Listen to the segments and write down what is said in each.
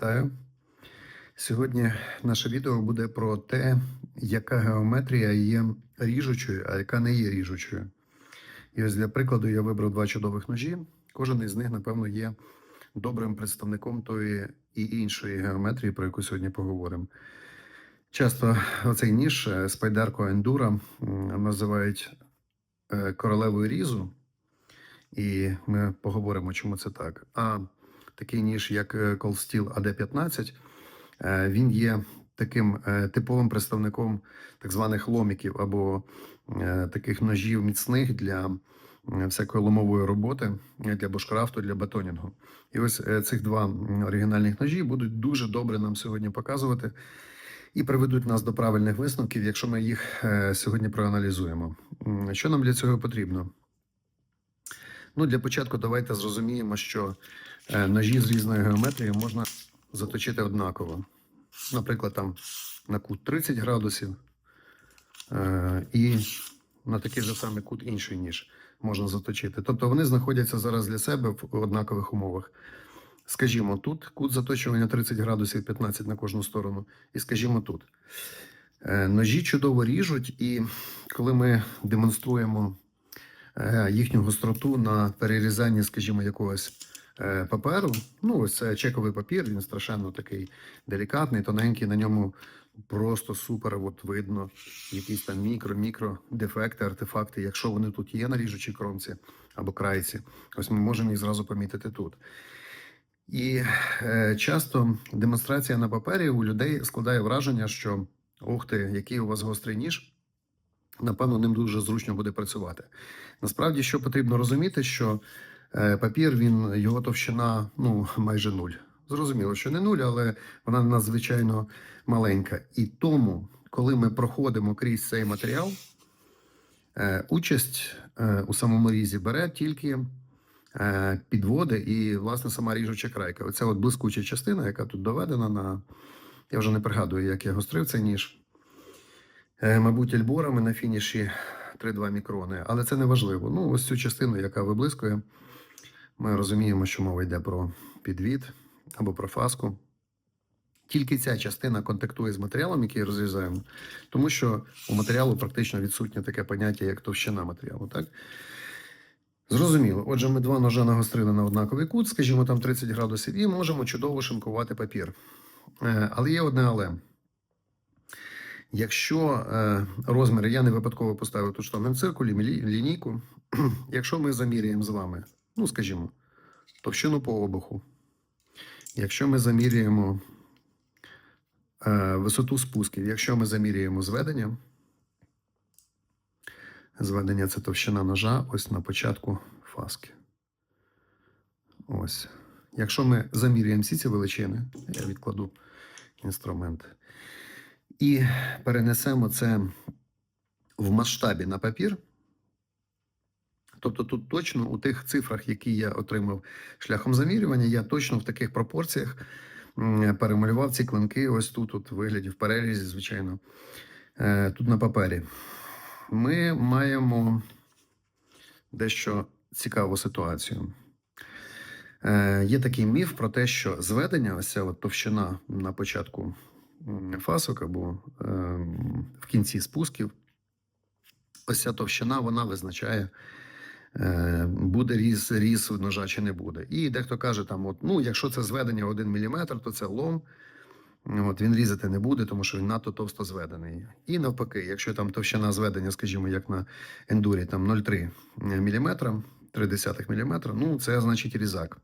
Вітаю! Сьогодні наше відео буде про те, яка геометрія є ріжучою, а яка не є ріжучою. І ось для прикладу я вибрав два чудових ножі. Кожен із них, напевно, є добрим представником тої і іншої геометрії, про яку сьогодні поговоримо. Часто оцей ніж е, спайдерко ендура називають е, королевою різу, і ми поговоримо, чому це так. А такий ніж, як е, Cold Steel AD15, е, він є таким е, типовим представником так званих ломіків або таких ножів міцних для всякої ломової роботи, для бушкрафту, для бетонінгу. І ось цих два оригінальних ножі будуть дуже добре нам сьогодні показувати і приведуть нас до правильних висновків, якщо ми їх сьогодні проаналізуємо. Що нам для цього потрібно? Ну, для початку давайте зрозуміємо, що е, ножі з різною геометрією можна заточити однаково. Наприклад, там на кут 30 градусів е, і на такий же самий кут інший ніж можна заточити. Тобто вони знаходяться зараз для себе в однакових умовах. Скажімо, тут кут заточування 30 градусів 15 на кожну сторону, і скажімо тут. Е, Ножі чудово ріжуть, і коли ми демонструємо їхню гостроту на перерізанні, скажімо, якогось е, паперу. Ну, ось це чековий папір, він страшенно такий делікатний, тоненький, на ньому просто супер от видно якісь там мікро-мікро дефекти, артефакти, якщо вони тут є на ріжучій кромці або крайці, ось ми можемо їх зразу помітити тут. І е, часто демонстрація на папері у людей складає враження, що ух ти, який у вас гострий ніж, напевно, ним дуже зручно буде працювати. Насправді, що потрібно розуміти, що е, папір, він його товщина ну, майже нуль. Зрозуміло, що не нуль, але вона надзвичайно маленька. І тому, коли ми проходимо крізь цей матеріал, е, участь е, у самому різі бере тільки підводи і, власне, сама ріжуча крайка. Оця от блискуча частина, яка тут доведена на. Я вже не пригадую, як я гострив цей ніж. Е, мабуть, ельборами на фініші 3-2 мікрони, але це не важливо. Ну, ось цю частину, яка виблискує, ми розуміємо, що мова йде про підвід або про фаску. Тільки ця частина контактує з матеріалом, який розрізаємо, тому що у матеріалу практично відсутнє таке поняття, як товщина матеріалу. Так? Зрозуміло. Отже, ми два ножа нагострили на однаковий кут, скажімо, там 30 градусів, і можемо чудово шинкувати папір. Е, Але є одне але. Якщо е, розміри, я не випадково поставив тут штанген циркулі, лінійку. Якщо ми заміряємо з вами, ну скажімо, товщину по обуху, якщо ми заміряємо е, висоту спусків, якщо ми заміряємо зведення, зведення це товщина ножа, ось на початку фаски. Ось. Якщо ми заміряємо всі ці величини, я відкладу інструмент. І перенесемо це в масштабі на папір. Тобто тут точно у тих цифрах, які я отримав шляхом замірювання, я точно в таких пропорціях перемалював ці клинки ось тут, от вигляді в перерізі, звичайно, е, тут на папері. Ми маємо дещо цікаву ситуацію. Е, Є такий міф про те, що зведення, ось ця от товщина на початку фасок або ем, в кінці спусків, ось ця товщина вона визначає, е, буде різ, різ ножа чи не буде. І дехто каже, там, от, ну, якщо це зведення 1 мм, то це лом. От, він різати не буде, тому що він надто товсто зведений. І навпаки, якщо там товщина зведення, скажімо, як на ендурі, там 0,3 мм, 0,3 мм, ну це значить різак.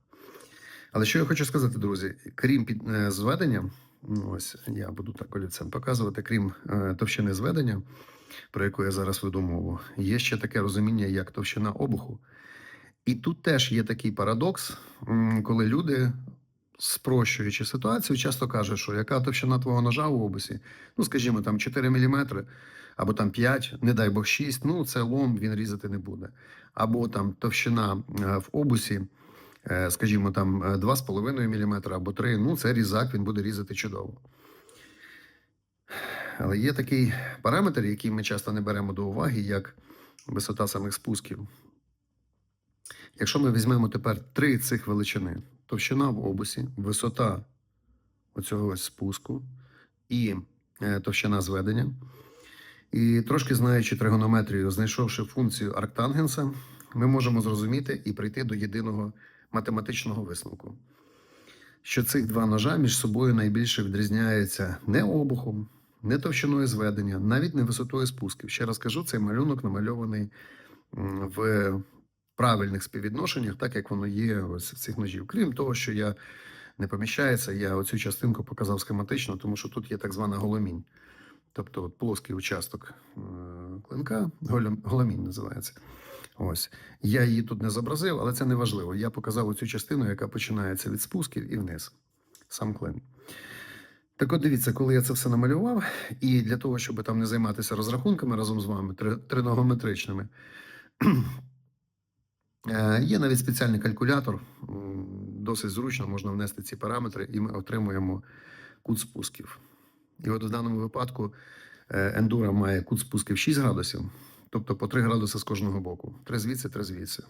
Але що я хочу сказати, друзі, крім е, зведення, ось я буду так олівцем показувати, крім е, товщини зведення, про яку я зараз веду мову, є ще таке розуміння, як товщина обуху. І тут теж є такий парадокс, коли люди, спрощуючи ситуацію, часто кажуть, що яка товщина твого ножа у обусі, ну, скажімо, там 4 мм, або там 5, не дай Бог 6, ну це лом, він різати не буде. Або там товщина е, в обусі, скажімо, там е, 2,5 мм або 3, ну це різак, він буде різати чудово. Але є такий параметр, який ми часто не беремо до уваги, як висота самих спусків. Якщо ми візьмемо тепер три цих величини: товщина в обусі, висота оцього ось спуску і е, товщина зведення. І трошки знаючи тригонометрію, знайшовши функцію арктангенса, ми можемо зрозуміти і прийти до єдиного математичного висновку, що цих два ножа між собою найбільше відрізняються не обухом, не товщиною зведення, навіть не висотою спусків. Ще раз кажу, цей малюнок намальований в правильних співвідношеннях, так як воно є ось в цих ножів. Крім того, що я не поміщається, я оцю частинку показав схематично, тому що тут є так звана голомінь. Тобто от плоский участок е, клинка, голомінь називається. Ось. Я її тут не зобразив, але це не важливо. Я показав оцю частину, яка починається від спусків і вниз. Сам клин. Так от дивіться, коли я це все намалював, і для того, щоб там не займатися розрахунками разом з вами, триногометричними, е, є навіть спеціальний калькулятор. Досить зручно можна внести ці параметри, і ми отримуємо кут спусків. І от в даному випадку е, ендура має кут спусків 6 градусів, тобто по 3 градуси з кожного боку. 3 звідси, 3 звідси.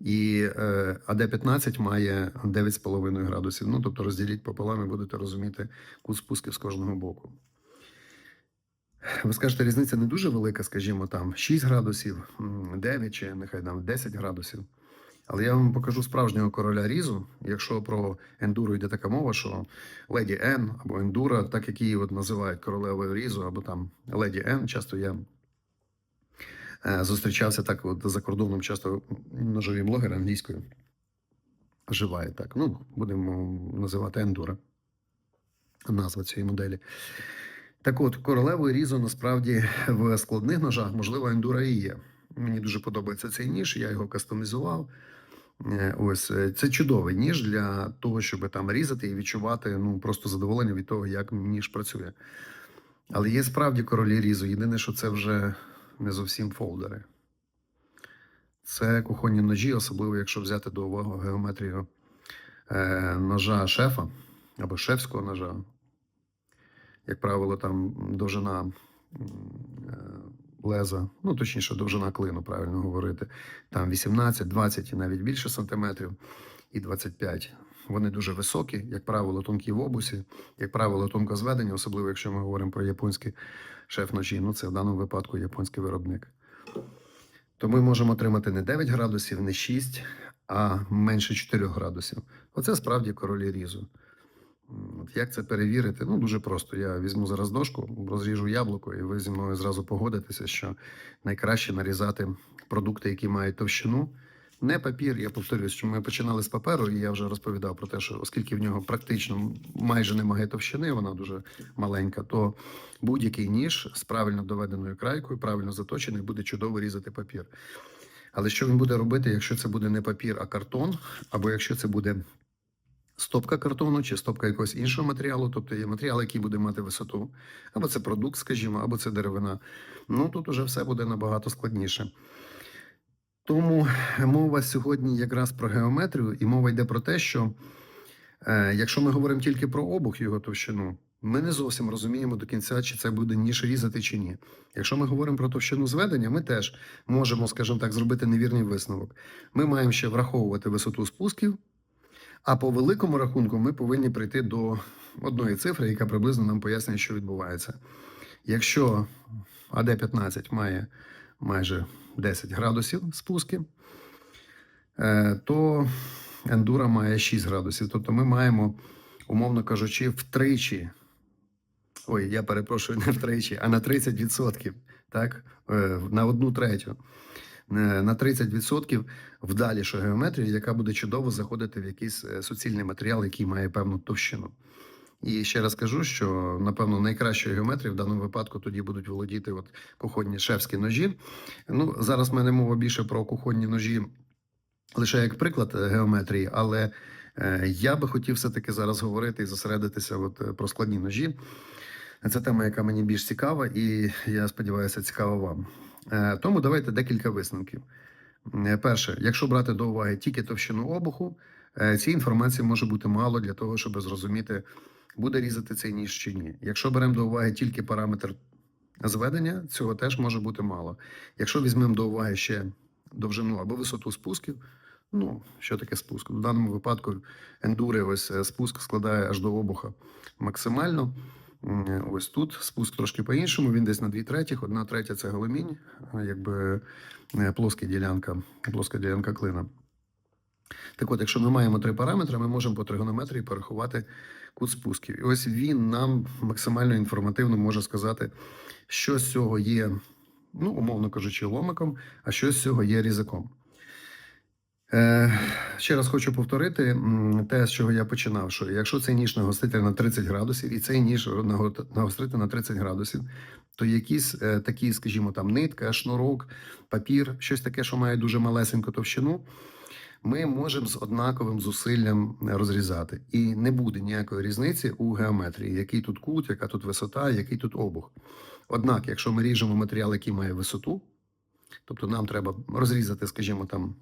І е, АД-15 має 9,5 градусів. Ну, тобто розділіть пополам і будете розуміти кут спусків з кожного боку. Ви скажете, різниця не дуже велика, скажімо, там 6 градусів, 9 чи нехай там 10 градусів. Але я вам покажу справжнього короля різу. Якщо про ендуру йде така мова, що леді Н або ендура, так як її от називають королевою різу, або там леді Н, часто я зустрічався так от за кордоном, часто ножові блогери англійською вживають так. Ну, будемо називати ендура. Назва цієї моделі. Так от, королевою різу насправді в складних ножах, можливо, ендура і є. Мені дуже подобається цей ніж, я його кастомізував. Е, Ось е, це чудовий ніж для того, щоб там різати і відчувати ну просто задоволення від того, як ніж працює. Але є справді королі різу. Єдине, що це вже не зовсім фолдери. Це кухонні ножі, особливо якщо взяти до уваги геометрію е, ножа шефа або шефського ножа. Як правило, там довжина е, леза, ну точніше, довжина клину, правильно говорити. Там 18, 20 і навіть більше сантиметрів, і 25. Вони дуже високі, як правило, тонкі в обусі, як правило, тонко зведені, особливо якщо ми говоримо про японські шеф-ножі. Ну, це в даному випадку японський виробник. То ми можемо отримати не 9 градусів, не 6, а менше 4 градусів. Оце справді королі різу. От як це перевірити? Ну, дуже просто. Я візьму зараз дошку, розріжу яблуко, і ви зі мною зразу погодитеся, що найкраще нарізати продукти, які мають товщину. Не папір, я повторюсь, що ми починали з паперу, і я вже розповідав про те, що оскільки в нього практично майже немає товщини, вона дуже маленька, то будь-який ніж з правильно доведеною крайкою, правильно заточений, буде чудово різати папір. Але що він буде робити, якщо це буде не папір, а картон, або якщо це буде стопка картону чи стопка якогось іншого матеріалу, тобто є матеріал, який буде мати висоту, або це продукт, скажімо, або це деревина. Ну тут уже все буде набагато складніше. Тому мова сьогодні якраз про геометрію, і мова йде про те, що е, якщо ми говоримо тільки про обух його товщину, ми не зовсім розуміємо до кінця, чи це буде ніж різати чи ні. Якщо ми говоримо про товщину зведення, ми теж можемо, скажімо так, зробити невірний висновок. Ми маємо ще враховувати висоту спусків, а по великому рахунку ми повинні прийти до одної цифри, яка приблизно нам пояснює, що відбувається. Якщо АД-15 має майже 10 градусів спуски, е, то ендура має 6 градусів. Тобто ми маємо, умовно кажучи, втричі. Ой, я перепрошую, не втричі, а на 30%, так? Е, На одну третю. Е, На 30% вдалішу геометрію, яка буде чудово заходити в якийсь суцільний матеріал, який має певну товщину. І ще раз кажу, що напевно найкращою геометрією в даному випадку тоді будуть володіти от кухонні шефські ножі. Ну зараз в мене мова більше про кухонні ножі, лише як приклад е, геометрії, але е, я би хотів все-таки зараз говорити і зосередитися от, е, про складні ножі. Це тема, яка мені більш цікава, і я сподіваюся, цікава вам. Тому давайте декілька висновків. Перше, якщо брати до уваги тільки товщину обуху, цієї інформації може бути мало для того, щоб зрозуміти, буде різати цей ніж чи ні. Якщо беремо до уваги тільки параметр зведення, цього теж може бути мало. Якщо візьмемо до уваги ще довжину або висоту спусків, Ну, що таке спуск? В даному випадку ендури, ось е, спуск складає аж до обуха максимально. Ось тут спуск трошки по-іншому, він десь на дві третіх, одна третя це големінь, а якби е, плоска ділянка, плоска ділянка клина. Так от, якщо ми маємо три параметри, ми можемо по тригонометрії порахувати кут спусків. І ось він нам максимально інформативно може сказати, що з цього є, ну, умовно кажучи, ломиком, а що з цього є різаком. Е, ще раз хочу повторити те, з чого я починав. Що якщо цей ніж нагостити на 30 градусів, і цей ніж нагострити на 30 градусів, то якісь е, такі, скажімо, там нитка, шнурок, папір, щось таке, що має дуже малесеньку товщину, ми можемо з однаковим зусиллям розрізати. І не буде ніякої різниці у геометрії, який тут кут, яка тут висота, який тут обух. Однак, якщо ми ріжемо матеріал, який має висоту, тобто нам треба розрізати, скажімо, там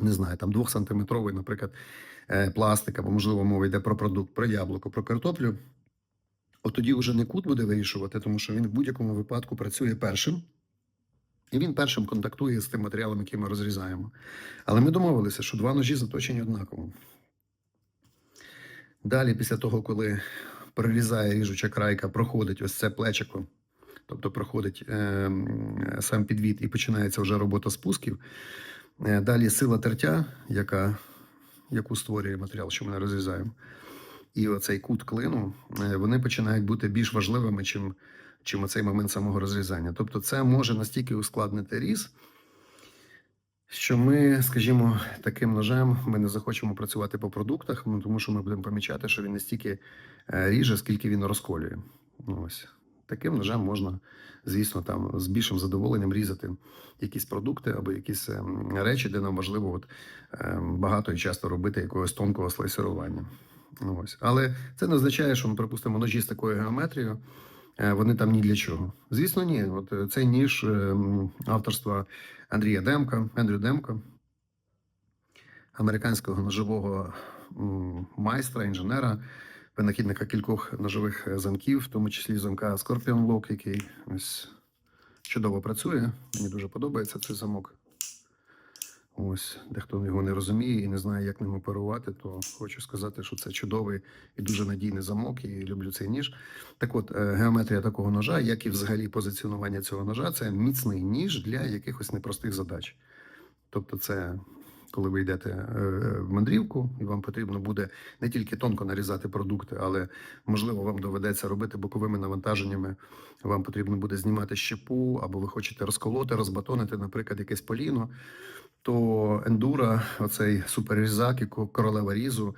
не знаю, там двохсантиметровий, наприклад, е, пластик, або, можливо, мова йде про продукт, про яблуко, про картоплю. От тоді вже не кут буде вирішувати, тому що він в будь-якому випадку працює першим. І він першим контактує з тим матеріалом, який ми розрізаємо. Але ми домовилися, що два ножі заточені однаково. Далі, після того, коли прорізає ріжуча крайка, проходить ось це плечико, тобто проходить е, сам підвід і починається вже робота спусків. Е, Далі сила тертя, яка, яку створює матеріал, що ми не розрізаємо. І оцей кут клину, е, вони починають бути більш важливими, чим, чим оцей момент самого розрізання. Тобто, це може настільки ускладнити різ, що ми, скажімо, таким ножем ми не захочемо працювати по продуктах, ну, тому що ми будемо помічати, що він не стільки е, ріже, скільки він розколює. Ну, Ось. Таким ножем можна, звісно, там з більшим задоволенням різати якісь продукти або якісь ем, речі, де нам важливо от, ем, багато і часто робити якогось тонкого слайсерування. Ну, Ось. Але це не означає, що ми припустимо ножі з такою геометрією. Е, Вони там ні для чого. Звісно, ні. От е, цей ніж ем, авторства Андрія Демка, Ендрю Демка, американського ножового майстра, інженера, винахідника кількох ножових е, замків, в тому числі замка Scorpion Lock, який ось чудово працює. Мені дуже подобається цей замок. Ось, дехто його не розуміє і не знає, як ним оперувати, то хочу сказати, що це чудовий і дуже надійний замок, і люблю цей ніж. Так от, е, геометрія такого ножа, як і взагалі позиціонування цього ножа, це міцний ніж для якихось непростих задач. Тобто, це коли ви йдете е, в мандрівку, і вам потрібно буде не тільки тонко нарізати продукти, але можливо вам доведеться робити боковими навантаженнями. Вам потрібно буде знімати щепу, або ви хочете розколоти, розбатонити, наприклад, якесь поліно. То ендура, оцей суперрізак, і королева різу,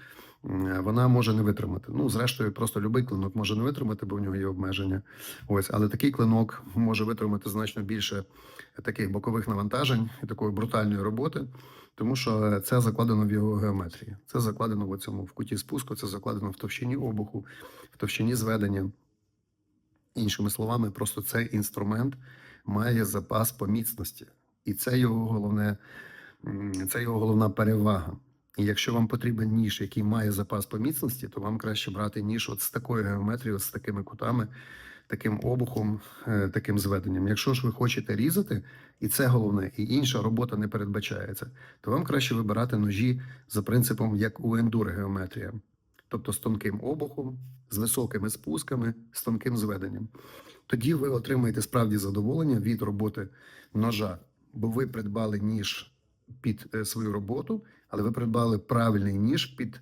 вона може не витримати. Ну, зрештою, просто будь-який клинок може не витримати, бо в нього є обмеження. Ось, але такий клинок може витримати значно більше таких бокових навантажень і такої брутальної роботи, тому що це закладено в його геометрії. Це закладено в цьому в куті спуску, це закладено в товщині обуху, в товщині зведення. Іншими словами, просто цей інструмент має запас по міцності, і це його головне, це його головна перевага. І якщо вам потрібен ніж, який має запас по міцності, то вам краще брати ніж от з такою геометрією, з такими кутами, таким обухом, е, таким зведенням. Якщо ж ви хочете різати, і це головне, і інша робота не передбачається, то вам краще вибирати ножі за принципом, як у ендур геометрія, тобто з тонким обухом, з високими спусками, з тонким зведенням. Тоді ви отримаєте справді задоволення від роботи ножа, бо ви придбали ніж під е, свою роботу, але ви придбали правильний ніж під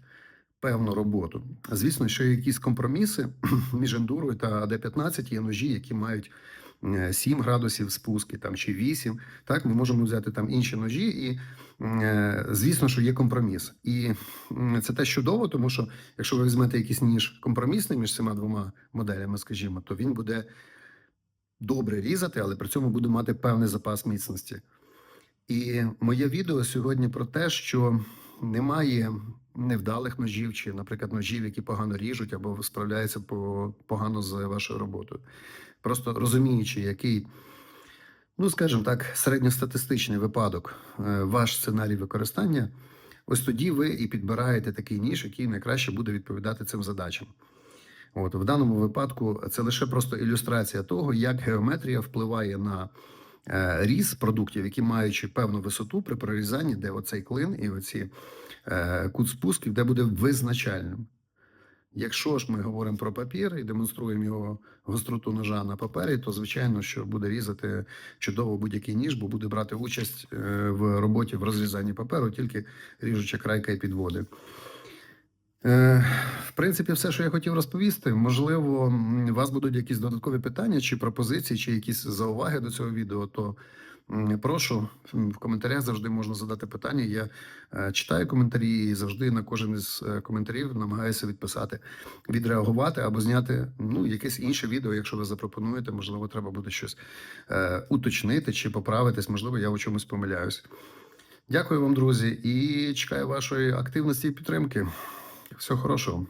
певну роботу. Звісно, що є якісь компроміси між ендурою та АД-15 є ножі, які мають е, 7 градусів спуски там чи 8. Так, ми можемо взяти там інші ножі, і е, звісно, що є компроміс. І це те чудово, тому що якщо ви візьмете якийсь ніж компромісний між цими двома моделями, скажімо, то він буде добре різати, але при цьому буде мати певний запас міцності. І моє відео сьогодні про те, що немає невдалих ножів, чи, наприклад, ножів, які погано ріжуть або справляються погано з вашою роботою. Просто розуміючи, який, ну скажімо так, середньостатистичний випадок, е, ваш сценарій використання, ось тоді ви і підбираєте такий ніж, який найкраще буде відповідати цим задачам. От в даному випадку це лише просто ілюстрація того, як геометрія впливає на різ продуктів, які маючи певну висоту при прорізанні, де оцей клин і оці е, кут спусків, де буде визначальним. Якщо ж ми говоримо про папір і демонструємо його гостроту ножа на папері, то звичайно, що буде різати чудово будь-який ніж, бо буде брати участь е, в роботі в розрізанні паперу, тільки ріжуча крайка і підводи. Е, В принципі, все, що я хотів розповісти. Можливо, у вас будуть якісь додаткові питання, чи пропозиції, чи якісь зауваги до цього відео, то прошу в коментарях завжди можна задати питання. Я е, читаю коментарі і завжди на кожен із е, коментарів намагаюся відписати, відреагувати або зняти ну, якесь інше відео, якщо ви запропонуєте. Можливо, треба буде щось уточнити чи поправитись. Можливо, я у чомусь помиляюсь. Дякую вам, друзі, і чекаю вашої активності і підтримки. Всього хорошого.